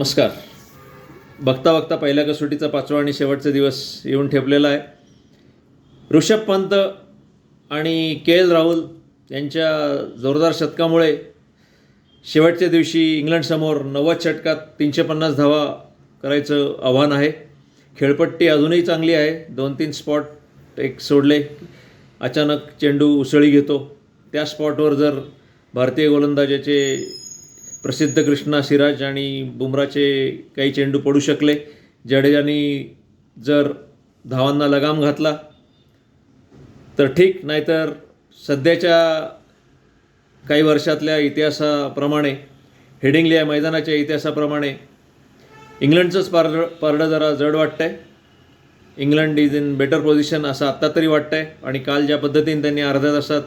नमस्कार. बघता बघता पहिल्या कसोटीचा पाचवा आणि शेवटचा दिवस येऊन ठेपलेला आहे. ऋषभ पंत आणि के एल राहुल यांच्या जोरदार शतकामुळे शेवटच्या दिवशी इंग्लंडसमोर नव्वद षटकात तीनशे पन्नास धावा करायचं आव्हान आहे. खेळपट्टी अजूनही चांगली आहे. दोन तीन स्पॉट एक सोडले. अचानक चेंडू उसळी घेतो. त्या स्पॉटवर जर भारतीय गोलंदाजाचे प्रसिद्ध कृष्णा सिराज आणि बुमराचे काही चेंडू पडू शकले. जडेजानी जर धावांना लगाम घातला तर ठीक. नाहीतर सध्याच्या काही वर्षातल्या इतिहासाप्रमाणे हेडिंगली या मैदानाच्या इतिहासाप्रमाणे इंग्लंडचंच पारड पारडं जरा जड वाटतं आहे England is in better position असं आत्ता तरी वाटतं आहे आणि काल ज्या पद्धतीने त्यांनी अर्ध्या तासात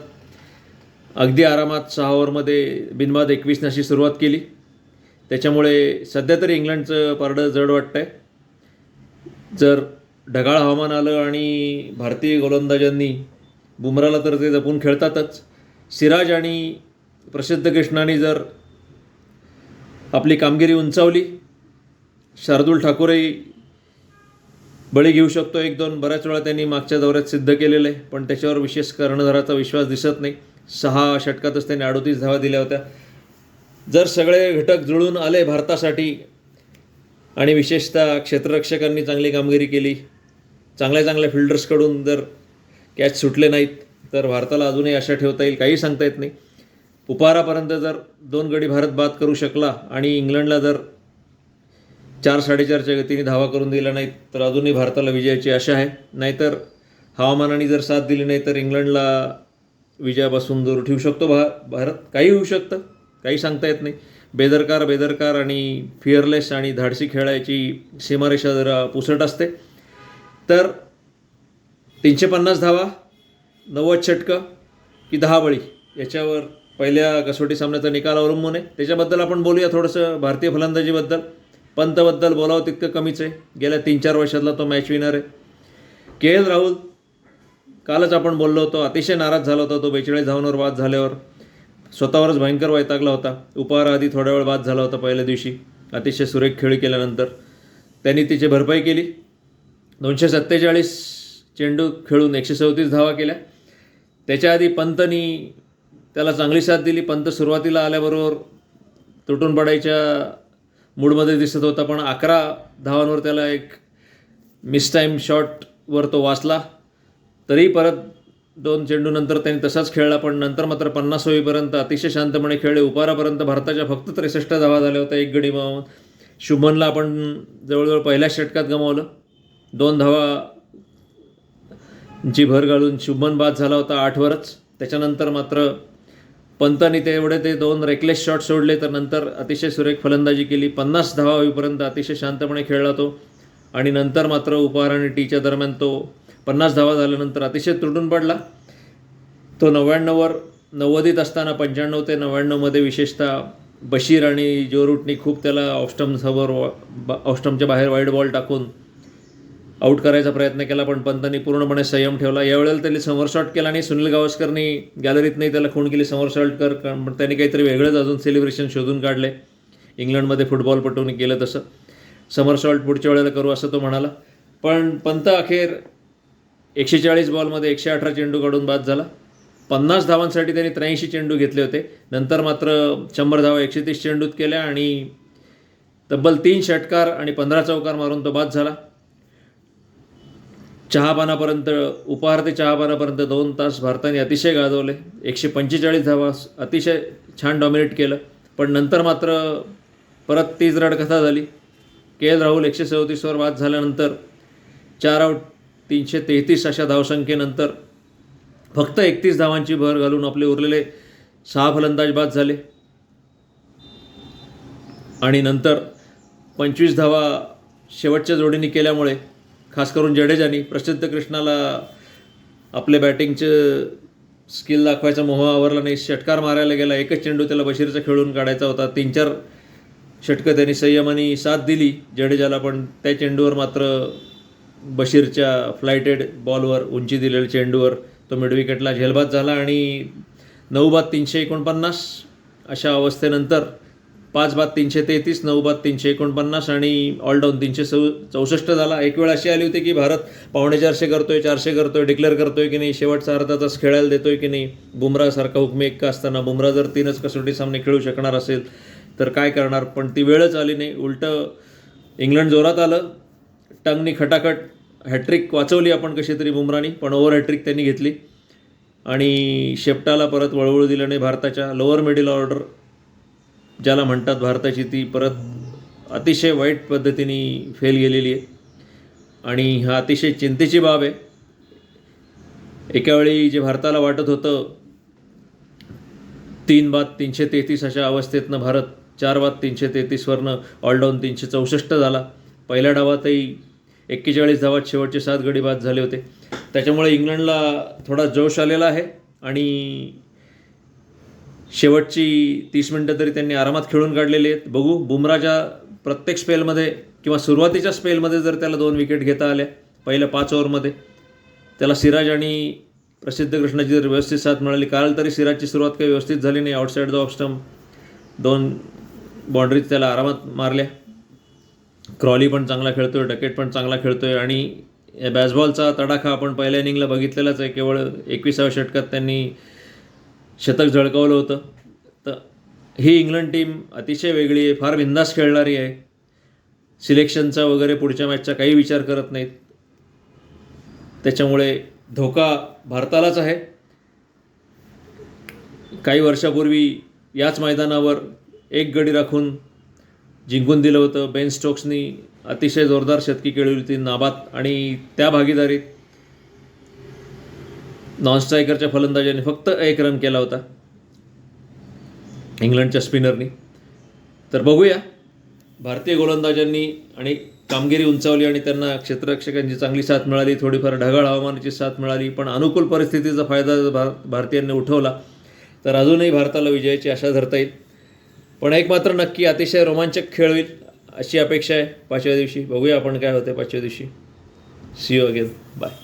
अगदी आरामात सहा ओव्हरमध्ये बिनबाद एकवीसनाशी सुरुवात केली. त्याच्यामुळे सध्या तरी इंग्लंडचं पारडं जड वाटतं आहे जर ढगाळ हवामान आलं आणि भारतीय गोलंदाजांनी बुमराला तर ते जपून खेळतातच. सिराज आणि प्रसिद्ध कृष्णाने जर आपली कामगिरी उंचावली शार्दूल ठाकूरही बळी घेऊ शकतो एक दोन. बऱ्याच वेळा त्यांनी मागच्या दौऱ्यात सिद्ध केलेलं आहे पण त्याच्यावर विशेष कर्णधाराचा विश्वास दिसत नाही. सहा षटकातच त्यांनी अडोतीस धावा दिल्या होत्या. जर सगळे घटक जुळून आले भारतासाठी आणि विशेषतः क्षेत्ररक्षकांनी चांगली कामगिरी केली चांगल्या चांगल्या फिल्डर्सकडून जर कॅच सुटले नाहीत तर भारताला अजूनही आशा ठेवता येईल. काही सांगता येत नाही. उपारापर्यंत जर दोन गडी भारत बाद करू शकला आणि इंग्लंडला जर चार साडेचारच्या गतीने धावा करून दिला नाही तर अजूनही भारताला विजयाची आशा आहे. नाहीतर हवामानाने जर साथ दिली नाही तर इंग्लंडला विजयापासून दूर ठेवू शकतो. भा भारत काही होऊ शकतं काही सांगता येत नाही. बेदरकार बेदरकार आणि फिअरलेस आणि धाडसी खेळायची सीमारेषा जरा पुसट असते. तर तीनशे पन्नास धावा नव्वद षटकं की दहा बळी याच्यावर पहिल्या कसोटी सामन्याचा निकाल अवलंबून आहे. त्याच्याबद्दल आपण बोलूया थोडंसं भारतीय फलंदाजीबद्दल. पंतबद्दल बोलावं तितकं कमीच आहे. गेल्या तीन चार वर्षातला तो मॅच विनर आहे. के एल राहुल कालच आपण बोललो होतो अतिशय नाराज झाला होता तो बेचाळीस धावांवर बाद झाल्यावर. स्वतःवरच भयंकर वैतागला होता. उपहाराआधी थोड्या वेळ बाद झाला होता पहिल्या दिवशी. अतिशय सुरेख खेळी केल्यानंतर. त्यांनी तिची भरपाई केली. दोनशे सत्तेचाळीस चेंडू खेळून एकशे चौतीस धावा केल्या. त्याच्या आधी पंतनी त्याला चांगली साथ दिली. पंत सुरुवातीला आल्याबरोबर तुटून पडायच्या मूडमध्ये दिसत होता पण अकरा धावांवर त्याला एक मिस टाईम शॉटवर तो वाचला. तरी परत दोन चेंडूनंतर त्यांनी तसाच खेळला पण नंतर मात्र पन्नास होईपर्यंत अतिशय शांतपणे खेळले. उपारापर्यंत भारताच्या फक्त त्रेसष्ट धावा झाल्या होत्या एक गडी मावून. शुभनला आपण जवळजवळ पहिल्या षटकात गमावलं. दोन धावा जी भर घालून शुभमन बाद झाला होता आठवरच. त्याच्यानंतर मात्र पंतांनी ते एवढे ते दोन रेकलेस शॉट सोडले तर नंतर अतिशय सुरेख फलंदाजी केली. पन्नास धावा होईपर्यंत अतिशय शांतपणे खेळला तो. आणि नंतर मात्र उपहार आणि टीच्या दरम्यान तो पन्नास धावा झाल्यानंतर अतिशय तुटून पडला. तो नव्याण्णववर नव्वदीत असताना पंच्याण्णव ते नव्याण्णवमध्ये विशेषतः बशीर आणि जो रूटनी खूप त्याला ऑस्टमसमोर ऑस्टमच्या बाहेर वाईड बॉल टाकून आऊट करायचा प्रयत्न केला पण पंतांनी पूर्णपणे संयम ठेवला. यावेळेला त्यांनी समोरशॉट केला आणि सुनील गावस्करनी गॅलरीत नाही त्याला खूण केली समोरशॉट कर पण त्यांनी काहीतरी वेगळंच अजून सेलिब्रेशन शोधून काढले. इंग्लंडमध्ये फुटबॉलपटूने केलं तसं. समर पुढच्या वेळेला करू असं तो म्हणाला. पण पंत अखेर एकशे चाळीस बॉलमध्ये एकशे अठरा चेंडू काढून बाद झाला. पन्नास धावांसाठी त्यांनी त्र्याऐंशी चेंडू घेतले होते. नंतर मात्र शंभर धावा एकशे तीस चेंडूत केल्या आणि तब्बल तीन षटकार आणि पंधरा चौकार मारून तो बाद झाला. चहापानापर्यंत उपहार ते चहापानापर्यंत दोन तास भारताने अतिशय गाजवले. एकशे पंचेचाळीस धावा अतिशय छान डॉमिनेट केलं. पण नंतर मात्र परत तीच रडकथा झाली. के एल राहुल एकशे चौतीसवर बाद झाल्यानंतर चार आऊट तीनशे तेहतीस अशा धावसंख्येनंतर फक्त एकतीस धावांची भर घालून आपले उरलेले सहा फलंदाज बाद झाले. आणि नंतर पंचवीस धावा शेवटच्या जोडीने केल्यामुळे खास करून जडेजानी प्रसिद्ध कृष्णाला आपले बॅटिंगचं स्किल दाखवायचा मोह आवरला नाही. षटकार मारायला गेला एकच चेंडू त्याला बशीरचा खेळून काढायचा होता. तीन चार षटकं त्यांनी संयमाने साथ दिली जडेजाला पण त्या चेंडूवर मात्र बशीरच्या फ्लायटेड बॉलवर उंची दिलेल्या चेंडूवर तो मिडविकेटला झेलबाद झाला आणि नऊ बाद तीनशे एकोणपन्नास अशा अवस्थेनंतर पाच बाद तीनशे तेहतीस नऊ बाद तीनशे एकोणपन्नास आणि ऑलडाऊन तीनशे सौ चौसष्ट झाला. एक वेळ अशी आली होती की भारत पावणे चारशे करतोय चारशे करतोय डिक्लेअर करतोय की नाही शेवटचा अर्धा तास खेळायला देतोय की नाही बुमरासारखा हुकमी एक्का असताना बुमरा जर तीनच कसोटी सामने खेळू शकणार असेल तर काय करणार? पण ती वेळच आली नाही. उलटं इंग्लंड जोरात आलं. टंगनी खटाखट हॅट्रिक वाचवली आपण कशी तरी बुमरानी पण ओव्हर हॅट्रिक त्यांनी घेतली. आणि शेपटाला परत वळवळ दिलं नाही भारताच्या. लोअर मिडल ऑर्डर ज्याला म्हणतात भारताची ती परत अतिशय वाईट पद्धतीने फेल गेलेली आहे. आणि हा अतिशय चिंतेची बाब आहे. एकावेळी जे भारताला वाटत होतं तीन बाद तीनशे तेहतीस अशा अवस्थेतनं भारत चार बाद तीनशे तेहतीसवरनं ऑलडाऊन तीनशे चौसष्ट झाला. पहिल्या डावातही एक्केचाळीस धावात शेवटचे सात गडी बाद झाले होते. त्याच्यामुळे इंग्लंडला थोडा जोश आलेला आहे. आणि शेवटची तीस मिनटं तरी त्यांनी आरामात खेळून काढलेली आहेत. बघू बुमराच्या प्रत्येक स्पेलमध्ये किंवा सुरुवातीच्या स्पेलमध्ये जर त्याला दोन विकेट घेता आल्या पहिल्या पाच ओव्हरमध्ये त्याला सिराज आणि प्रसिद्ध कृष्णाची जर व्यवस्थित साथ मिळाली काल तरी सिराजची सुरुवात काही व्यवस्थित झाली नाही. आउटसाईड द ऑफ स्टंप दोन बाउंड्रीज त्याला आरामात मारल्या. क्रॉली पण चांगला खेळतोय डकेट पण चांगला खेळतोय आणि या बॅसबॉलचा तडाखा आपण पहिल्या इनिंगला बघितलेलाच आहे. केवळ एकविसाव्या षटकात त्यांनी शतक झळकावलं होतं. तर ही इंग्लंड टीम अतिशय वेगळी आहे फार बिंदास खेळणारी आहे. सिलेक्शनचा वगैरे पुढच्या मॅचचा काही विचार करत नाहीत. त्याच्यामुळे धोका भारतालाच आहे. काही वर्षापूर्वी याच मैदानावर एक गडी राखून जिंकून दिलं होतं. बेन स्टोक्सनी अतिशय जोरदार शतकी केली होती नाबाद आणि त्या भागीदारीत. नॉन स्ट्रायकरच्या फलंदाजाने फक्त एक रन केला होता. इंग्लंडच्या स्पिनरनी. तर बघूया. भारतीय गोलंदाजांनी आणि कामगिरी उंचावली आणि त्यांना क्षेत्ररक्षकांची चांगली साथ मिळाली थोडीफार ढगाळ हवामानाची साथ मिळाली पण अनुकूल परिस्थितीचा फायदा जर भार भारतीयांनी उठवला. तर अजूनही भारताला विजयाची आशा धरता येईल. पण एक मात्र नक्की अतिशय रोमांचक खेळ होईल अशी अपेक्षा आहे. पाचव्या दिवशी बघूया आपण काय होते पाचव्या दिवशी. C you again bye